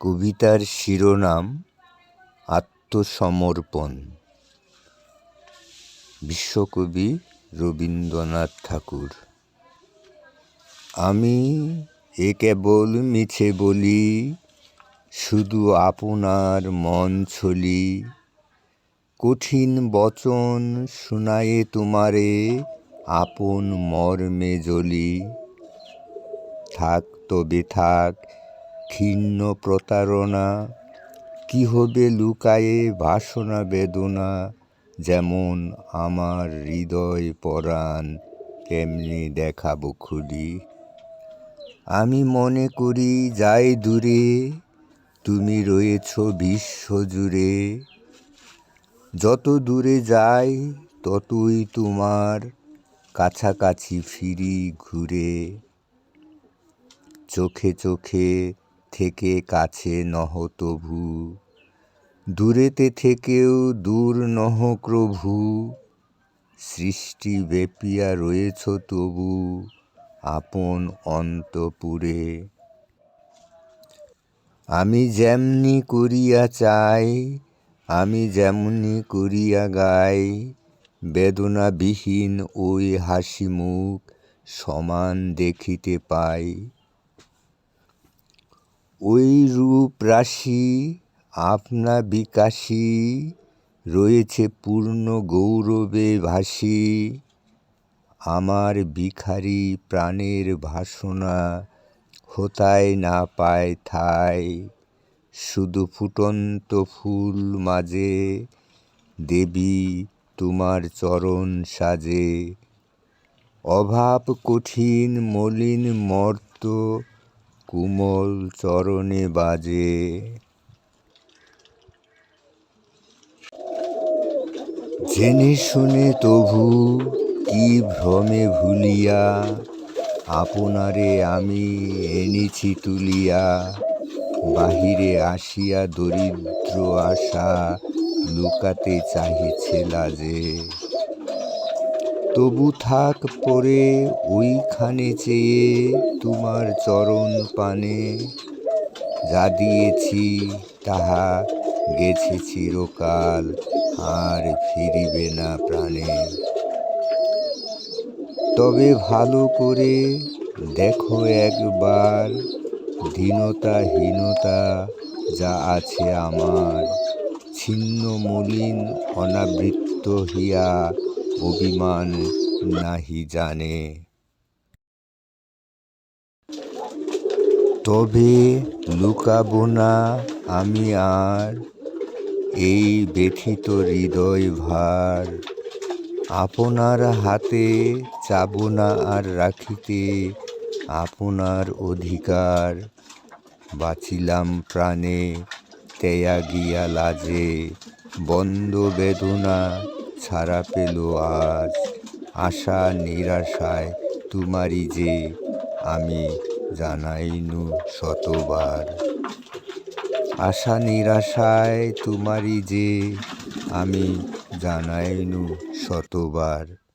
কবিতার শিরোনাম আত্মসমর্পণ। বিশ্বকবি রবীন্দ্রনাথ ঠাকুর। আমি এ কেবল মিছে বলি, শুধু আপনার মন ছলি। কঠিন বচন শোনায়ে তোমারে আপন মর্মে জ্বলি। থাক তবে থাক ক্ষীণ প্রতারণা কি হবে লুকায়ে বাসনা বেদনা, যেমন আমার হৃদয় পরাণ তেমনি দেখাবো খুলি। আমি মনে করি, যাই দূরে, তুমি রয়েছ বিশ্বজুড়ে যত দূরে যাই, ততই তোমার কাছাকাছি ফিরি ঘুরে। চোখে চোখে থেকে কাছে নহ তভু দূরেতে থেকেও দূর নহ প্রভু, সৃষ্টি বেপিয়া রয়েছ তবু আপন অন্তপুরে। আমি যেমনি করিয়া চাই, আমি যেমনি করিয়া গাই, বেদনাবিহীন ওই হাসি মুখ সমান দেখিতে পাই। ওই রূপ রাশি আপনা বিকাশী, রয়েছে পূর্ণ গৌরবে ভাসি। আমার ভিখারি প্রাণের ভাসনা হতায় না পায় ঠাই শুধু ফুটন্ত ফুল মাঝে দেবী তোমার চরণ সাজে। অভাব কঠিন মলিন মর্ত কুমল চরণে বাজে। জেনে শুনে তবু কি ভ্রমে ভুলিয়া, আপনারে আমি এনেছি তুলিয়া, বাহিরে আসিয়া দরিদ্র আশা লুকাতে চাহিছে লাজে তবু থাক পরে ওইখানে চেয়ে তোমার চরণ পানে। যা দিয়েছি তাহা গেছে চিরকাল, আর ফিরিবে না প্রাণে। তবে ভালো করে দেখো একবার দীনতা হীনতা যা আছে আমার। ছিন্ন মলিন অনাবৃত্ত হিয়া অভিমান নাহি জানে। তবে লুকাবো না আমি আর, এই ব্যথিত হৃদয় ভার। আপনার হাতে চাবো না আর রাখিতে আপনার অধিকার। বাঁচিলাম প্রাণে তেয়া গিয়া লাজে, বন্ধ বেদনা ছাড়া পেল আজ। আশা নিরাশায় তোমারই যে আমি জানাইনু শতবার। আশা নিরাশায় তোমারই যে আমি জানাইনু শতবার।